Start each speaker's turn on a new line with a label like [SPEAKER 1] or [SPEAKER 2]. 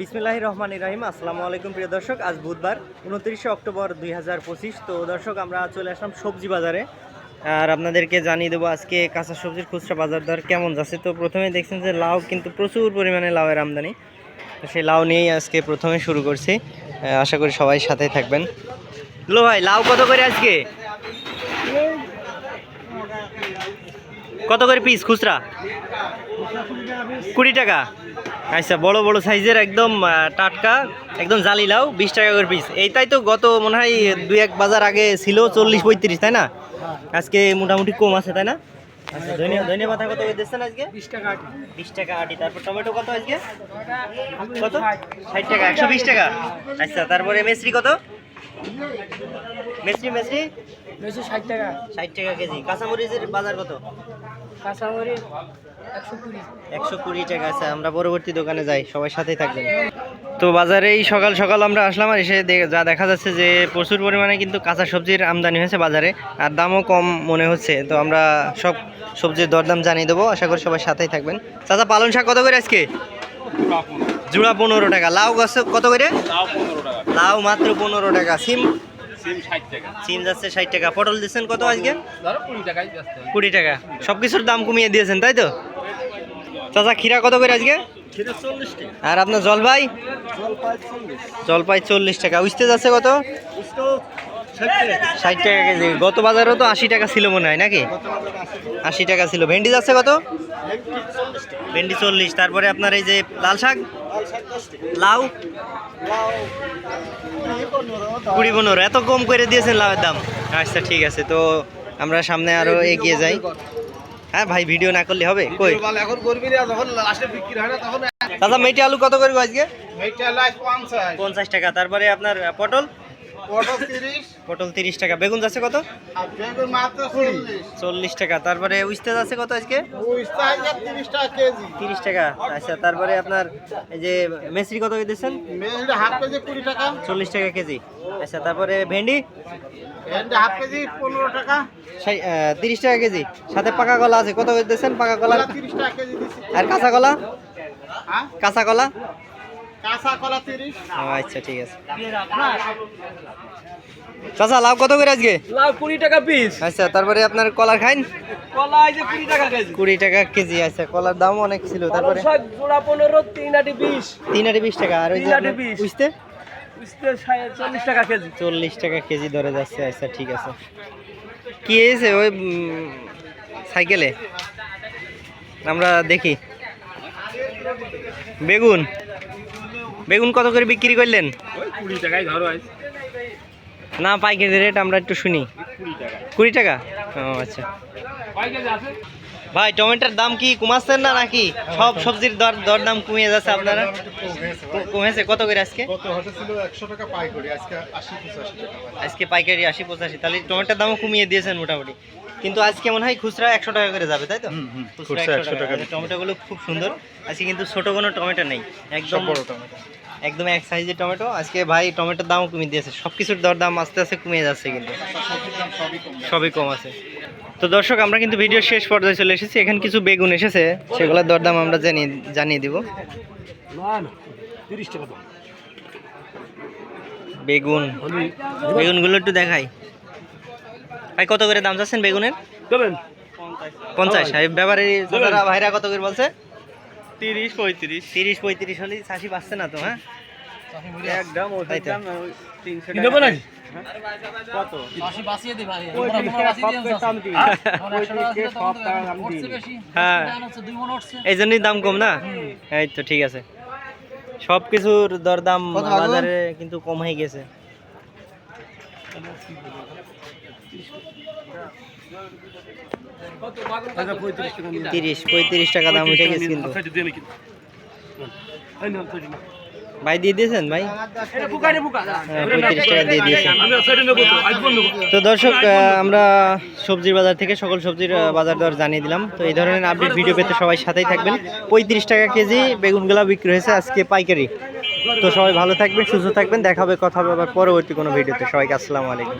[SPEAKER 1] বিসমিল্লাহ রহমান ইরাহিম আসসালামু আলাইকুম প্রিয় দর্শক, আজ বুধবার, উনত্রিশে অক্টোবর দুই হাজার পঁচিশ। তো দর্শক, আমরা চলে আসলাম সবজি বাজারে। আর আপনাদেরকে জানিয়ে দেবো আজকে কাঁচা সবজির খুচরা বাজার দর কেমন যাচ্ছে। তো প্রথমে দেখছেন যে লাউ কিন্তু প্রচুর পরিমাণে লাউয়ের আমদানি। সেই লাউ নিয়েই আজকে প্রথমে শুরু করছি। আশা করি সবাই সাথেই থাকবেন। লো ভাই, লাউ কত করে আজকে? কত করে পিস খুচরা? কুড়ি টাকা। আচ্ছা বড় বড় সাইজের একদম টাটকা একদম জালি লাউ বিশ টাকা করে পিস এইটাই তো গত মনে হয় দুই এক বাজার আগে ছিল চল্লিশ পঁয়ত্রিশ তাই না? আজকে মোটামুটি কম আছে তাই না? আচ্ছা ধনিয়া ধনিয়া পাতা কত দিচ্ছেন আজকে?
[SPEAKER 2] বিশ টাকা আটি।
[SPEAKER 1] বিশ টাকা আটি। তারপর টমেটো কত আজকে? কত? ষাট টাকা একশো বিশ টাকা। আচ্ছা তারপরে মেসরি কত? মেসরি? মেসরি
[SPEAKER 2] ষাট টাকা।
[SPEAKER 1] ষাট টাকা কেজি। কাঁচামরিচের বাজার কত?
[SPEAKER 2] কাঁচামরিচ একশো কুড়ি
[SPEAKER 1] টাকা আছে আমরা পরবর্তী দোকানে যাই সবাই সাথেই থাকবেন। তো বাজারে এই সকাল সকাল আমরা আসলাম আর এসে যা দেখা যাচ্ছে যে প্রচুর পরিমাণে কিন্তু কাঁচা সবজির আমদানি হয়েছে বাজারে আর দামও কম মনে হচ্ছে। তো আমরা সব সবজির দরদাম জানিয়ে দেবো আশা করি সবাই সাথেই থাকবেন। চাচা পালন শাক কত করে আজকে? জোড়া পনেরো টাকা। লাউ গাছ কত করে? লাউ মাত্র পনেরো টাকা। সিম? সিম যাচ্ছে ষাট টাকা। পটল দিচ্ছেন কত আজকে?
[SPEAKER 2] কুড়ি
[SPEAKER 1] টাকা। সব কিছুর দাম কমিয়ে দিয়েছেন তাই তো? চাচা খিরা কত করে আজকে? আর আপনার জলপাই? জলপাই চল্লিশ। টাকা। উঠতে যাচ্ছে কত? ষাট টাকা কেজি। গত বাজারেও তো আশি টাকা ছিল মনে হয় নাকি? আশি টাকা। ছিল। ভেন্ডি যাচ্ছে কত? ভেন্ডি চল্লিশ তারপরে আপনার এই যে লাল শাক? লাউ? কুড়ি পনেরো এত কম করে দিয়েছেন লাউয়ের দাম। আচ্ছা ঠিক আছে। তো আমরা সামনে আরও এগিয়ে যাই। হ্যাঁ ভাই ভিডিও না করলে হবে? কই?
[SPEAKER 2] এখন করবি না যখন লাস্টে বিক্রি হয় না তখন
[SPEAKER 1] দাদা মেটে আলু কত করে আজকে?
[SPEAKER 2] এইটা আলু পঞ্চাশ।
[SPEAKER 1] পঞ্চাশ টাকা তারপরে আপনার পটল?
[SPEAKER 2] পটল তিরিশ।
[SPEAKER 1] টাকা। বেগুন যাচ্ছে কত?
[SPEAKER 2] চল্লিশ।
[SPEAKER 1] টাকা। তারপরে উস্তে যাচ্ছে কত আজকে?
[SPEAKER 2] তিরিশ টাকা
[SPEAKER 1] আচ্ছা তারপরে আপনার এই যে মেসরি কত দিচ্ছেন? চল্লিশ টাকা কেজি। আচ্ছা তারপরে ভেন্ডি?
[SPEAKER 2] ভেন্ডি হাফ কেজি টাকা।
[SPEAKER 1] তিরিশ টাকা কেজি। সাথে পাকা কলা আছে। কত দিচ্ছেন পাকা কলা? আর কাঁচা কলা?
[SPEAKER 2] হ্যাঁ?
[SPEAKER 1] কাঁচা কলা? আচ্ছা ঠিক আছে। চাচা লাভ কত করে আজকে?
[SPEAKER 2] কুড়ি টাকা পিস।
[SPEAKER 1] আচ্ছা তারপরে আপনার খাইন?
[SPEAKER 2] কলা এই যে কুড়ি টাকা কেজি।
[SPEAKER 1] কুড়ি টাকা কেজি আচ্ছা কলার দাম অনেক ছিল। তারপরে?
[SPEAKER 2] জোড়া পনেরো তিন আটি বিশ।
[SPEAKER 1] তিন আটি বিশ টাকা আর ওই যে
[SPEAKER 2] চল্লিশ টাকা কেজি।
[SPEAKER 1] চল্লিশ টাকা কেজি ধরে যাচ্ছে আচ্ছা ঠিক আছে। কি হয়েছে ওই সাইকেলে? আমরা দেখি। বেগুন? বেগুন কত করে বিক্রি করলেন?
[SPEAKER 2] কুড়ি ধরো
[SPEAKER 1] না পাইকারি রেট আমরা একটু শুনি।
[SPEAKER 2] কুড়ি টাকা।
[SPEAKER 1] ও আচ্ছা। ভাই টমেটোর দাম কি কমাচ্ছেন না নাকি? সব সবজির দর দর দাম কমিয়ে যাচ্ছে আপনারা? কমেছে কত করে আজকে।
[SPEAKER 3] আজকে
[SPEAKER 1] পাইকারি আশি পঁচাশি। তাহলে টমেটোর দামও কমিয়ে দিয়েছেন মোটামুটি। কিন্তু আজকে মনে হয় খুচরা একশো টাকা করে যাবে তাই তো? খুচরা একশো টাকা
[SPEAKER 3] টাকা।
[SPEAKER 1] টমেটোগুলো খুব সুন্দর। আজকে কিন্তু ছোট কোনো টমেটো নেই। একদম
[SPEAKER 3] বড় টমেটো।
[SPEAKER 1] একদম এক সাইজের টমেটো। আজকে ভাই টমেটোর দামও কমিয়ে দিয়েছে। সব কিছুর দর দাম আস্তে আস্তে কমিয়ে যাচ্ছে কিন্তু।
[SPEAKER 3] সবই কম
[SPEAKER 1] সবই কম আছে। তো দর্শক আমরা কিন্তু ভিডিও শেষ পর্যায়ে চলে এসেছি। এখানে কিছু বেগুন এসেছে। সেগুলোর দরদাম আমরা জানিয়ে জানিয়ে দিব।
[SPEAKER 2] না না তিরিশ টাকা দাম।
[SPEAKER 1] বেগুন। বেগুনগুলো একটু দেখাই। ভাই কত করে দাম চাচ্ছেন বেগুনের?
[SPEAKER 2] দেবেন।
[SPEAKER 1] পঞ্চাশ। ব্যাপারে ভাইরা কত করে বলছে?
[SPEAKER 2] তিরিশ পঁয়ত্রিশ।
[SPEAKER 1] তিরিশ পঁয়ত্রিশ হলে চাষি পাচ্ছে না তো হ্যাঁ? হ্যাঁ। এই জন্যই দাম কম না? এই তো ঠিক আছে। সব কিছুর দরদাম বাজারে কিন্তু কম হয়ে গেছে। তিরিশ পঁয়ত্রিশ টাকা ভাই দিয়ে দিয়েছেন ভাই? হ্যাঁ, পঁয়ত্রিশ টাকা দিয়ে দিয়েছেন। তো দর্শক আমরা সবজির বাজার থেকে সকল সবজির বাজার দর জানিয়ে দিলাম। তো এই ধরনের আপডেট ভিডিও পেতে সবাই সাথেই থাকবেন। পঁয়ত্রিশ টাকা কেজি বেগুনগুলা বিক্রি হয়েছে আজকে পাইকারি। তো সবাই ভালো থাকবেন সুস্থ থাকবেন। দেখা হবে কথা হবে আবার পরবর্তী কোনো ভিডিওতে সবাইকে আসসালামু আলাইকুম।